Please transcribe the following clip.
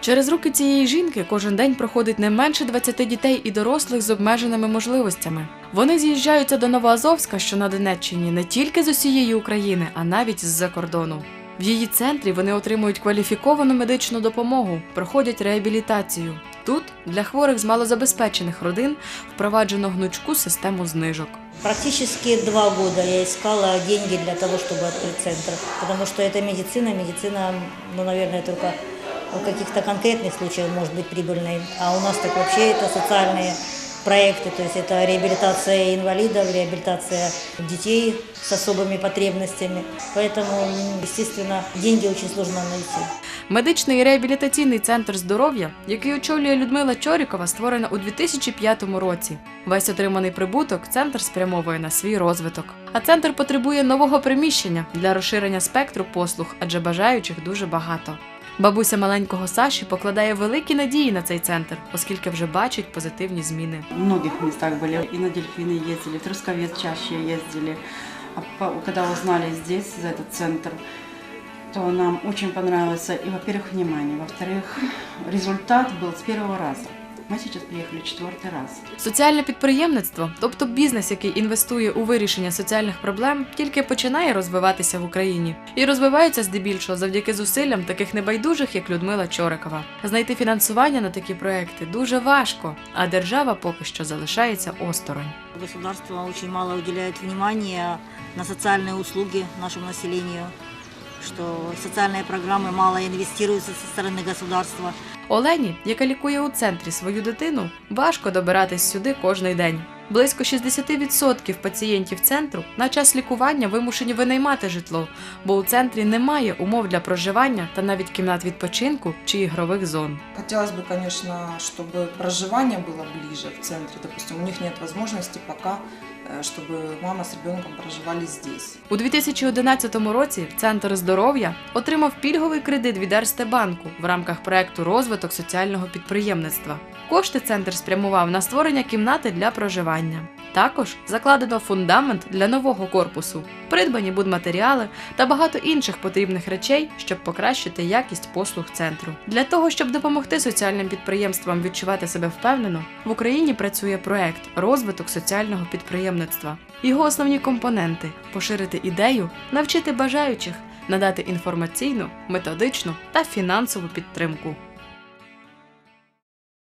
Через руки цієї жінки кожен день проходить не менше 20 дітей і дорослих з обмеженими можливостями. Вони з'їжджаються до Новоазовська, що на Донеччині, не тільки з усієї України, а навіть з-за кордону. В її центрі вони отримують кваліфіковану медичну допомогу, проходять реабілітацію. Тут для хворих з малозабезпечених родин впроваджено гнучку систему знижок. Практически два года я искала деньги для того, чтобы открыть центр, потому что это медицина, медицина, ну, наверное, только в каких-то конкретных случаях может быть прибыльной, а у нас так вообще это социальные проекты, то есть это реабилитация инвалидов, реабилитация детей с особыми потребностями, поэтому, м, естественно, деньги очень сложно найти. Медичний і реабілітаційний центр здоров'я, який очолює Людмила Чорікова, створено у 2005 році. Весь отриманий прибуток центр спрямовує на свій розвиток. А центр потребує нового приміщення для розширення спектру послуг, адже бажаючих дуже багато. Бабуся маленького Саші покладає великі надії на цей центр, оскільки вже бачить позитивні зміни. В многих местах были. И на дельфины ездили, в Трусковец чаще ездили. А по- когда узнали здесь, за этот центр, то нам очень понравился. И, во-первых, внимание. Во-вторых, результат был с первого раза. Мы сейчас приехали четвертый раз. Соціальне підприємництво, тобто бізнес, який інвестує у вирішення соціальних проблем, тільки починає розвиватися в Україні і розвивається здебільшого завдяки зусиллям таких небайдужих, як Людмила Чорикова. Знайти фінансування на такі проекти дуже важко, а держава поки що залишається осторонь. Государство очень мало уделяет внимания на социальные услуги нашему населению, что социальные программы мало инвестируются со стороны государства. Олені, яка лікує у центрі свою дитину, важко добиратись сюди кожний день. Близько 60% пацієнтів центру на час лікування вимушені винаймати житло, бо у центрі немає умов для проживання та навіть кімнат відпочинку чи ігрових зон. Хотелось бы, конечно, чтобы проживание было ближе в центре. Допустим, у них нет возможности пока, э, чтобы мама с ребенком проживали здесь. У 2011 році центр здоров'я отримав пільговий кредит від Ерстебанку в рамках проекту розвиток соціального підприємництва. Кошти центр спрямував на створення кімнати для проживання. Також закладено фундамент для нового корпусу, придбані будматеріали та багато інших потрібних речей, щоб покращити якість послуг центру. Для того, щоб допомогти соціальним підприємствам відчувати себе впевнено, в Україні працює проект розвиток соціального підприємництва. Його основні компоненти поширити ідею, навчити бажаючих, надати інформаційну, методичну та фінансову підтримку.